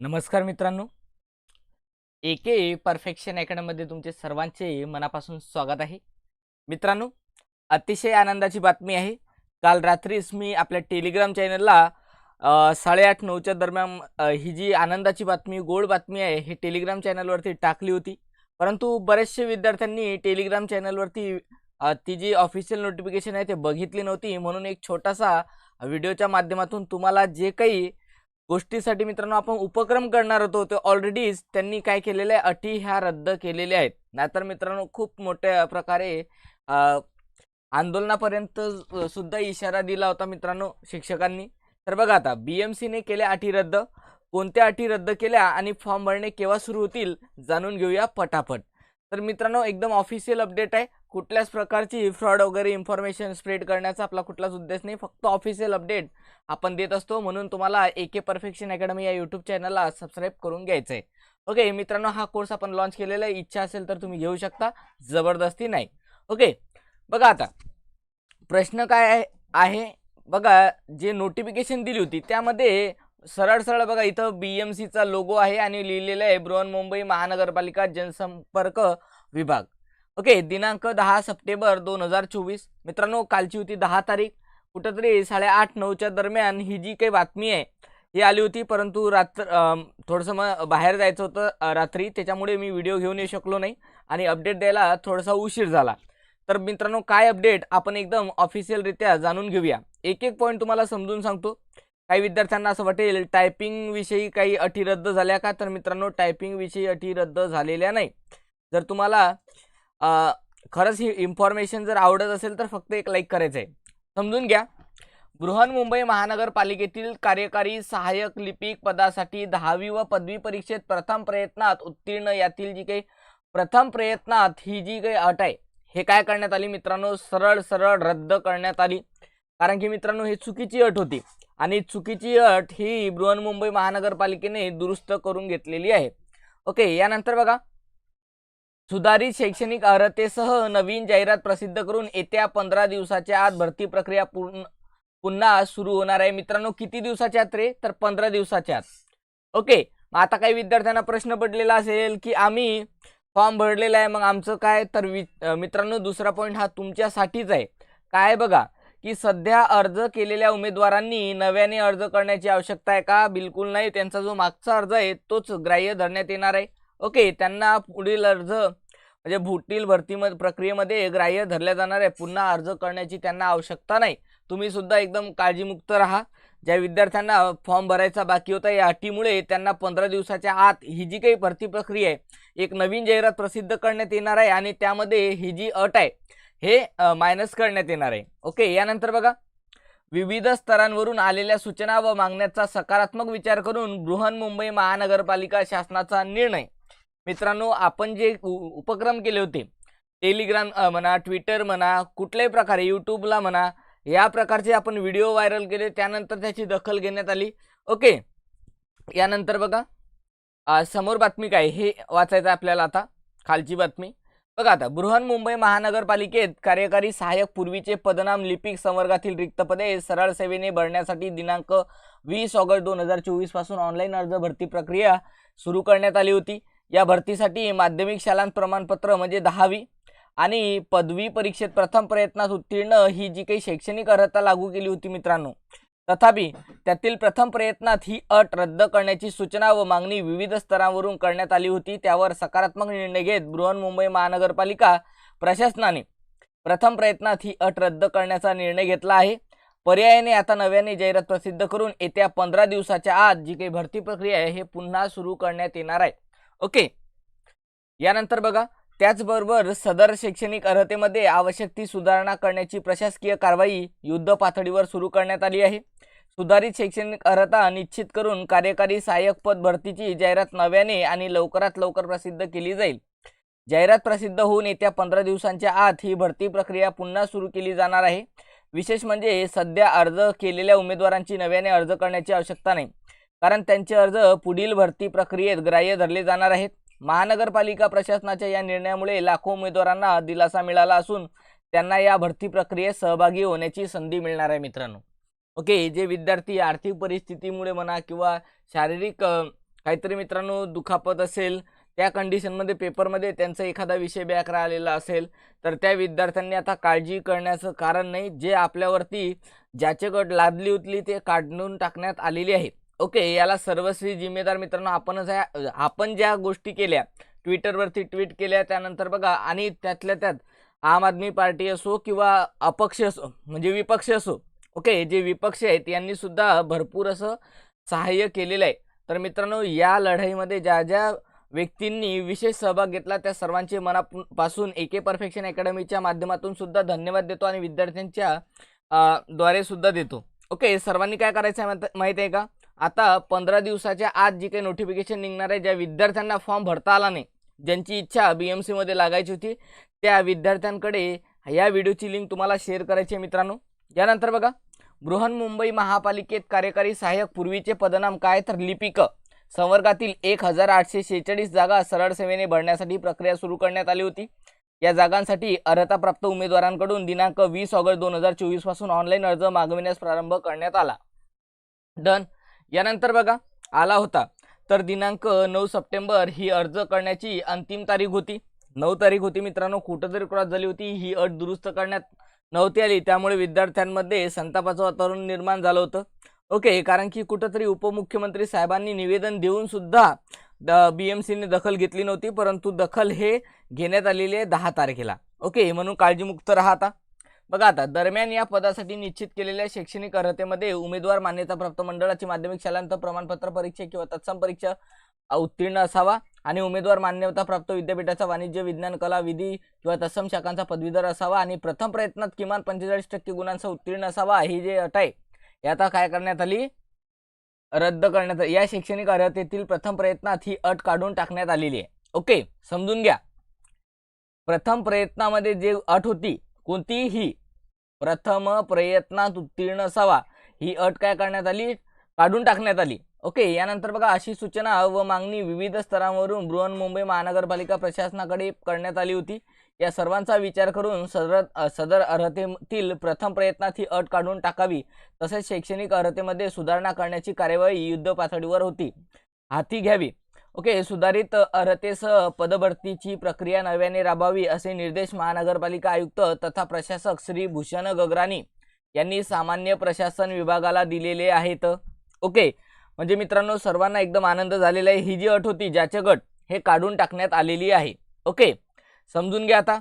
नमस्कार मित्रांनो. ए K perfection अकॅडमीमध्ये तुमचे सर्वांचे मनापासून स्वागत आहे. मित्रांनो अतिशय आनंदाची बातमी आहे. काल रात्रीच मी आपल्या टेलिग्राम चॅनलला साडेआठ नऊच्या दरम्यान ही जी आनंदाची बातमी गोड बातमी आहे हे टेलिग्राम चॅनलवरती टाकली होती. परंतु बरेचसे विद्यार्थ्यांनी टेलिग्राम चॅनलवरती ती जी ऑफिशियल नोटिफिकेशन आहे ते बघितली नव्हती. म्हणून एक छोटासा व्हिडिओच्या माध्यमातून तुम्हाला जे काही गोष्टीसाठी मित्रांनो आपण उपक्रम करणार होतो. ते ऑलरेडीच त्यांनी काय केलेले आहे? अटी ह्या रद्द केलेल्या आहेत. नाहीतर मित्रांनो खूप मोठ्या प्रकारे आंदोलनापर्यंत सुद्धा इशारा दिला होता मित्रांनो शिक्षकांनी. तर बघा आता बी एम सीने केल्या अटी रद्द. कोणत्या अटी रद्द केल्या आणि फॉर्म भरणे केव्हा सुरू होतील जाणून घेऊया पटापट. तर मित्रांनो एकदम ऑफिशियल अपडेट आहे. कुठल्याच प्रकारची फ्रॉड वगैरे इन्फॉर्मेशन स्प्रेड करण्याचा आपला कुठलाच उद्देश नाही. फक्त ऑफिशियल अपडेट आपण देत असतो. म्हणून तुम्हाला ए के परफेक्शन अकॅडमी या यूट्यूब चॅनलला सबस्क्राईब करून घ्यायचं आहे ओके मित्रांनो हा कोर्स आपण लॉन्च केलेला आहे. इच्छा असेल तर तुम्ही घेऊ शकता. जबरदस्ती नाही. ओके बघा आता. प्रश्न काय आहे? बघा जे नोटिफिकेशन दिली होती त्यामध्ये सरळ सरळ बघा इथं बी एम सीचा लोगो आहे आणि लिहिलेलं आहे. बृहन्मुंबई महानगरपालिका जनसंपर्क विभाग. ओके दिनांक दहा सप्टेंबर दोन हजार चोवीस. मित्रांनो कालची होती दहा तारीख. कुठंतरी साडेआठ नऊच्या दरम्यान ही जी काही बातमी आहे ही आली होती परंतु रात्र थोडंसं मग बाहेर जायचं होतं रात्री. त्याच्यामुळे मी व्हिडिओ घेऊन येऊ शकलो नाही आणि अपडेट द्यायला थोडासा उशीर झाला. तर मित्रांनो काय अपडेट आपण एकदम ऑफिशियलरित्या जाणून घेऊया. एक एक पॉईंट तुम्हाला समजून सांगतो. काही विद्यार्थ्यांना असं वाटेल टायपिंगविषयी काही अटी रद्द झाल्या का? तर मित्रांनो टायपिंगविषयी अटी रद्द झालेल्या नाही. जर तुम्हाला खरंच ही इन्फॉर्मेशन जर आवडत असेल तर फक्त एक लाईक करायचं आहे समजून घ्या. बृहन्मुंबई महानगरपालिकेतील कार्यकारी सहाय्यक लिपिक पदासाठी दहावी व पदवी परीक्षेत प्रथम प्रयत्नात उत्तीर्ण यातील जी काही प्रथम प्रयत्नात ही जी काही अट आहे हे काय करण्यात आली मित्रांनो? सरळ सरळ रद्द करण्यात आली. कारण की मित्रांनो ही चुकीची अट होती. आणि चुकीची अट ही बृहन्मुंबई महानगरपालिकेने दुरुस्त करून घेतलेली आहे. ओके यानंतर बघा. सुधारित शैक्षणिक अर्हतेसह नवीन जाहिरात प्रसिद्ध करून येत्या पंधरा दिवसाच्या आत भरती प्रक्रिया पूर्ण पुन्हा सुरू होणार आहे. मित्रांनो किती दिवसाच्या आत रे? तर पंधरा दिवसाच्या आत. ओके मग आता काही विद्यार्थ्यांना प्रश्न पडलेला असेल की आम्ही फॉर्म भरलेला आहे मग आमचं काय? तर वि मित्रांनो दुसरा पॉईंट हा तुमच्यासाठीच आहे. काय बघा की सध्या अर्ज केलेल्या उमेदवारांनी नव्याने अर्ज करण्याची आवश्यकता आहे का? बिलकुल नाही. त्यांचा जो मागचा अर्ज आहे तोच ग्राह्य धरण्यात येणार आहे. ओके त्यांना पुढील अर्ज म्हणजे पुढील भरतीमध्ये प्रक्रियेमध्ये ग्राह्य धरल्या जाणार आहे. पुन्हा अर्ज करण्याची त्यांना आवश्यकता नाही. तुम्ही सुद्धा एकदम काळजीमुक्त राहा. ज्या विद्यार्थ्यांना फॉर्म भरायचा बाकी होता या अटीमुळे त्यांना पंधरा दिवसाच्या आत ही जी काही भरती प्रक्रिया आहे एक नवीन जाहिरात प्रसिद्ध करण्यात येणार आहे आणि त्यामध्ये ही जी अट आहे हे मायनस करण्यात येणार आहे. ओके यानंतर बघा. विविध स्तरांवरून आलेल्या सूचना व मागण्याचा सकारात्मक विचार करून बृहन्मुंबई महानगरपालिका शासनाचा निर्णय. मित्रांनो आपण जे उ- उपक्रम केले होते टेलिग्राम म्हणा ट्विटर म्हणा कुठल्याही प्रकारे यूट्यूबला म्हणा या प्रकारचे आपण व्हिडिओ व्हायरल केले त्यानंतर त्याची दखल घेण्यात आली. ओके यानंतर बघा समोर बातमी काय हे वाचायचं आहे आपल्याला आता खालची बातमी. बघा आता बृहन्मुंबई महानगरपालिकेत कार्यकारी सहाय्यक पूर्वीचे पदनाम लिपिक संवर्गातील रिक्त पदे सरळ सेवेने भरण्यासाठी दिनांक वीस ऑगस्ट दोन हजार चोवीसपासून ऑनलाईन अर्ज भरती प्रक्रिया सुरू करण्यात आली होती. या भरतीसाठी माध्यमिक शालांत प्रमाणपत्र म्हणजे दहावी आणि पदवी परीक्षेत प्रथम प्रयत्नात उत्तीर्ण ही जी काही शैक्षणिक अर्हता लागू केली होती मित्रांनो तथापि त्यातील प्रथम प्रयत्नात ही अट रद्द करण्याची सूचना व मागणी विविध स्तरांवरून करण्यात आली होती. त्यावर सकारात्मक निर्णय घेत बृहन्मुंबई महानगरपालिका प्रशासनाने प्रथम प्रयत्नात ही अट रद्द करण्याचा निर्णय घेतला आहे. पर्यायाने आता नव्याने जाहिरात प्रसिद्ध करून येत्या पंधरा दिवसाच्या आत जी काही भरती प्रक्रिया आहे हे पुन्हा सुरू करण्यात येणार आहे. ओके. यानंतर बघा त्याचबरोबर सदर शैक्षणिक अर्हतेमध्ये आवश्यक ती सुधारणा करण्याची प्रशासकीय कारवाई युद्ध पातळीवर सुरू करण्यात आली आहे. सुधारित शैक्षणिक अर्हता निश्चित करून कार्यकारी सहाय्यक पद भरतीची जाहिरात नव्याने आणि लवकरात लवकर प्रसिद्ध केली जाईल. जाहिरात प्रसिद्ध होऊन येत्या पंधरा दिवसांच्या आत ही भरती प्रक्रिया पुन्हा सुरू केली जाणार आहे. विशेष म्हणजे सध्या अर्ज केलेल्या उमेदवारांची नव्याने अर्ज करण्याची आवश्यकता नाही. कारण त्यांचे अर्ज पुढील भरती प्रक्रियेत ग्राह्य धरले जाणार आहेत. महानगरपालिका प्रशासनाच्या या निर्णयामुळे लाखो उमेदवारांना दिलासा मिळाला असून त्यांना या भरती प्रक्रियेत सहभागी होण्याची संधी मिळणार आहे मित्रांनो. ओके जे विद्यार्थी आर्थिक परिस्थितीमुळे म्हणा किंवा शारीरिक काहीतरी मित्रांनो दुखापत असेल त्या कंडिशनमध्ये पेपरमध्ये त्यांचा एखादा विषय बॅक राहिलेला असेल तर त्या विद्यार्थ्यांनी आता काळजी करण्याचं कारण नाही जे आपल्यावरती ज्याचे गट लादली उतली ते काढून टाकण्यात आलेली आहे ओके याला सर्वस्वी जिम्मेदार मित्रांनो आपणच आहे. आपण ज्या गोष्टी केल्या ट्विटरवरती ट्विट केल्या त्यानंतर बघा आणि त्यातल्या त्यात आम आदमी पार्टी असो किंवा अपक्ष असो म्हणजे विपक्ष असो ओके जे विपक्ष आहेत यांनी सुद्धा भरपूर असं सहाय्य केलेलं आहे. तर मित्रांनो या लढाईमध्ये ज्या ज्या व्यक्तींनी विशेष सहभाग घेतला त्या सर्वांचे मनापासून ए के परफेक्शन अकॅडमीच्या माध्यमातून सुद्धा धन्यवाद देतो आणि विद्यार्थ्यांच्या द्वारे सुद्धा देतो. ओके सर्वांनी काय करायचं आहे माहित- माहिती आहे का? आता पंधरा दिवसाच्या आत जी काही नोटिफिकेशन निघणार आहे ज्या विद्यार्थ्यांना फॉर्म भरता आला नाही ज्यांची इच्छा बी एम सीमध्ये लागायची होती त्या विद्यार्थ्यांकडे या व्हिडिओची लिंक तुम्हाला शेअर करायची आहे मित्रांनो. यानंतर बघा बृहन्मुंबई महापालिकेत कार्यकारी सहाय्यक पूर्वीचे पदनाम काय तर लिपिक. संवर्गातील एक हजार आठशे शेहेचाळीस जागा सरळ सेवेने भरण्यासाठी प्रक्रिया सुरू करण्यात आली होती. या जागांसाठी अर्हताप्राप्त उमेदवारांकडून दिनांक वीस ऑगस्ट दोन हजार चोवीसपासून ऑनलाईन अर्ज मागविण्यास प्रारंभ करण्यात आला. डन यानंतर बघा आला होता. तर दिनांक नऊ सप्टेंबर ही अर्ज करण्याची अंतिम तारीख होती. नऊ तारीख होती मित्रांनो कुठं तरी क्रॉस झाली होती ही अट दुरुस्त करण्यात नव्हती आली. त्यामुळे विद्यार्थ्यांमध्ये संतापाचं वातावरण निर्माण झालं होतं. ओके कारण की कुठंतरी उपमुख्यमंत्री साहेबांनी निवेदन देऊन सुद्धा बी एम सीने दखल घेतली नव्हती परंतु दखल हे घेण्यात आलेली आहे दहा तारखेला. ओके म्हणून काळजीमुक्त राहा आता. बघा आता दरम्यान या पदासाठी निश्चित केलेल्या शैक्षणिक अर्हतेमध्ये उमेदवार मान्यताप्राप्त मंडळाची माध्यमिक शालांत प्रमाणपत्र परीक्षा किंवा तत्सम परीक्षा उत्तीर्ण असावा आणि उमेदवार मान्यताप्राप्त विद्यापीठाचा वाणिज्य विज्ञान कला विधी किंवा तत्सम शाखांचा पदवीधर असावा आणि प्रथम प्रयत्नात किमान पंचेचाळीस टक्के गुणांचा उत्तीर्ण असावा ही जे अट आहे हे आता काय करण्यात आली? रद्द करण्यात या शैक्षणिक अर्हतेतील प्रथम प्रयत्नात ही अट काढून टाकण्यात आलेली आहे. ओके समजून घ्या. प्रथम प्रयत्नामध्ये जे अट होती कोणतीही प्रथम प्रयत्नात उत्तीर्ण असावा. ही अट काय करण्यात आली? काढून टाकण्यात आली. ओके यानंतर बघा अशी सूचना व मागणी विविध स्तरांवरून बृहन्मुंबई महानगरपालिका प्रशासनाकडे करण्यात आली होती. या सर्वांचा विचार करून सदर सदर अर्हतेतील प्रथम प्रयत्नात ही अट काढून टाकावी. तसेच शैक्षणिक अर्हतेमध्ये सुधारणा करण्याची कार्यवाही युद्ध पातळीवर होती. हाती घ्यावी. ओके सुधारित अर्हतेसह पदभरतीची प्रक्रिया नव्याने राबावी असे निर्देश महानगरपालिका आयुक्त तथा प्रशासक श्री भूषण गगरानी यांनी सामान्य प्रशासन विभागाला दिलेले आहेत. ओके म्हणजे मित्रांनो सर्वांना एकदम आनंद झालेला आहे. ही जी अट होती ज्याचे गट हे काढून टाकण्यात आलेली आहे. ओके समजून घ्या आता.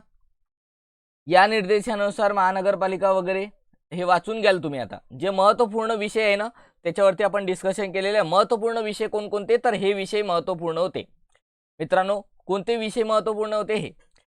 या निर्देशानुसार महानगरपालिका वगैरे हे वाचून घ्याल तुम्ही आता. जे महत्त्वपूर्ण विषय आहे ना त्याच्यावरती आपण डिस्कशन केलेले महत्त्वपूर्ण विषय कोणकोणते? तर हे विषय महत्त्वपूर्ण होते. मित्रांनो कोणते विषय महत्त्वपूर्ण होते हे?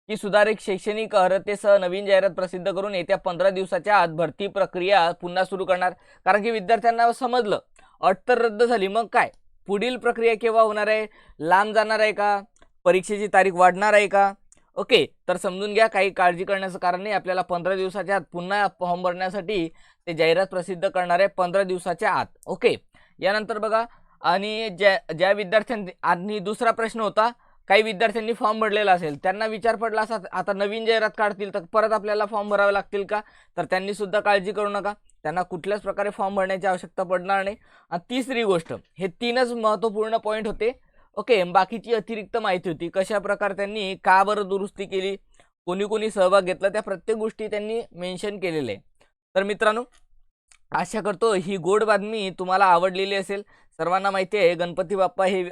की सुधारित शैक्षणिक अर्हतेसह नवीन जाहिरात प्रसिद्ध करून येत्या पंधरा दिवसाच्या आत भरती प्रक्रिया पुन्हा सुरू करणार. कारण की विद्यार्थ्यांना समजलं अट तर रद्द झाली. मग काय? पुढील प्रक्रिया केव्हा होणार आहे? लांब जाणार आहे का? परीक्षेची तारीख वाढणार आहे का? ओके तर समजून घ्या काही काळजी करण्याचं कारण नाही. आपल्याला पंधरा दिवसाच्या आत पुन्हा फॉर्म भरण्यासाठी ते जाहिरात प्रसिद्ध करणार आहे पंधरा दिवसाच्या आत. ओके यानंतर बघा आणि ज्या ज्या विद्यार्थ्यांनी आणि दुसरा प्रश्न होता काही विद्यार्थ्यांनी फॉर्म भरलेला असेल त्यांना विचार पडला असा आता नवीन जाहिरात काढतील तर परत आपल्याला फॉर्म भरावे लागतील का? तर त्यांनी सुद्धा काळजी करू नका. त्यांना कुठल्याच प्रकारे फॉर्म भरण्याची आवश्यकता पडणार नाही. आणि तिसरी गोष्ट हे तीनच महत्त्वपूर्ण पॉईंट होते. ओके बाकीची अतिरिक्त माहिती होती. कशा प्रकारे त्यांनी का बरं दुरुस्ती केली? कोणी कोणी सहभाग घेतला? त्या प्रत्येक गोष्टी त्यांनी मेन्शन केलेले. आहे तर मित्रांनो आशा करतो ही गोड बातमी तुम्हाला आवडलेली असेल. सर्वांना माहिती आहे गणपती बाप्पा हे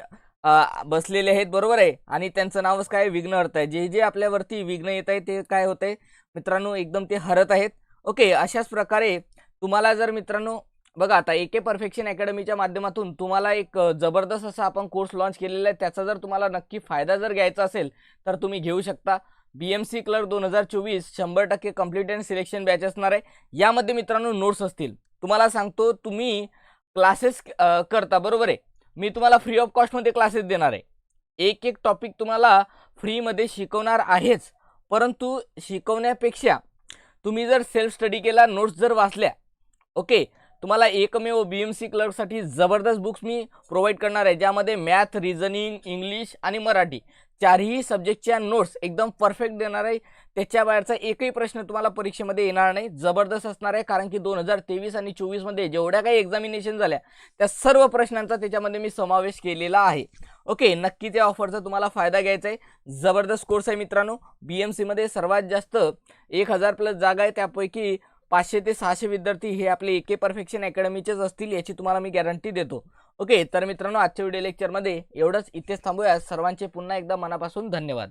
बसलेले आहेत बरोबर आहे? आणि त्यांचं नावच काय? विघ्नहर्ता आहे. जे जे आपल्यावरती विघ्न येत आहे ते काय होत आहे मित्रांनो एकदम ते हरत आहेत. ओके अशाच प्रकारे तुम्हाला जर मित्रांनो बघा आता ए के परफेक्शन अकॅडमीच्या माध्यमातून तुम्हाला एक जबरदस्त असा आपण कोर्स लॉन्च केलेला आहे. त्याचा जर तुम्हाला नक्की फायदा जर घ्यायचा असेल तर तुम्ही घेऊ शकता. बी एम सी क्लर्क दोन हजार चोवीस शंभर टक्के कंप्लीट अँड सिलेक्शन बॅच असणार आहे. यामध्ये मित्रांनो नोट्स असतील. तुम्हाला सांगतो तुम्ही क्लासेस करता बरोबर आहे? मी तुम्हाला फ्री ऑफ कॉस्टमध्ये क्लासेस देणार आहे. एक एक टॉपिक तुम्हाला फ्रीमध्ये शिकवणार आहेच. परंतु शिकवण्यापेक्षा तुम्ही जर सेल्फ स्टडी केला नोट्स जर वाचल्या ओके तुम्हाला एकमेव बी एम सी क्लर्कसाठी जबरदस्त बुक्स मी प्रोव्हाइड करणार आहे ज्यामध्ये मॅथ रिझनिंग इंग्लिश आणि मराठी चारही सब्जेक्टच्या नोट्स एकदम परफेक्ट देणार आहे. त्याच्या बाहेरचा एकही प्रश्न तुम्हाला परीक्षेमध्ये येणार नाही जबरदस्त असणार आहे कारण की दोन हजार तेवीस आणि चोवीसमध्ये जेवढ्या काही एक्झामिनेशन झाल्या त्या सर्व प्रश्नांचा त्याच्यामध्ये मी समावेश केलेला आहे. ओके नक्की त्या ऑफरचा तुम्हाला फायदा घ्यायचा आहे. जबरदस्त कोर्स आहे मित्रांनो. बी एम सीमध्ये सर्वात जास्त एक हजार प्लस जागा आहे. त्यापैकी पाचशे ते सहाशे विद्यार्थी हे आपले एके परफेक्शन अकॅडमीचेच असतील याची तुम्हाला मी गॅरंटी देतो. ओके तर मित्रांनो आजच्या व्हिडिओ लेक्चरमध्ये एवढंच. इथेच थांबूया. सर्वांचे पुन्हा एकदा मनापासून धन्यवाद.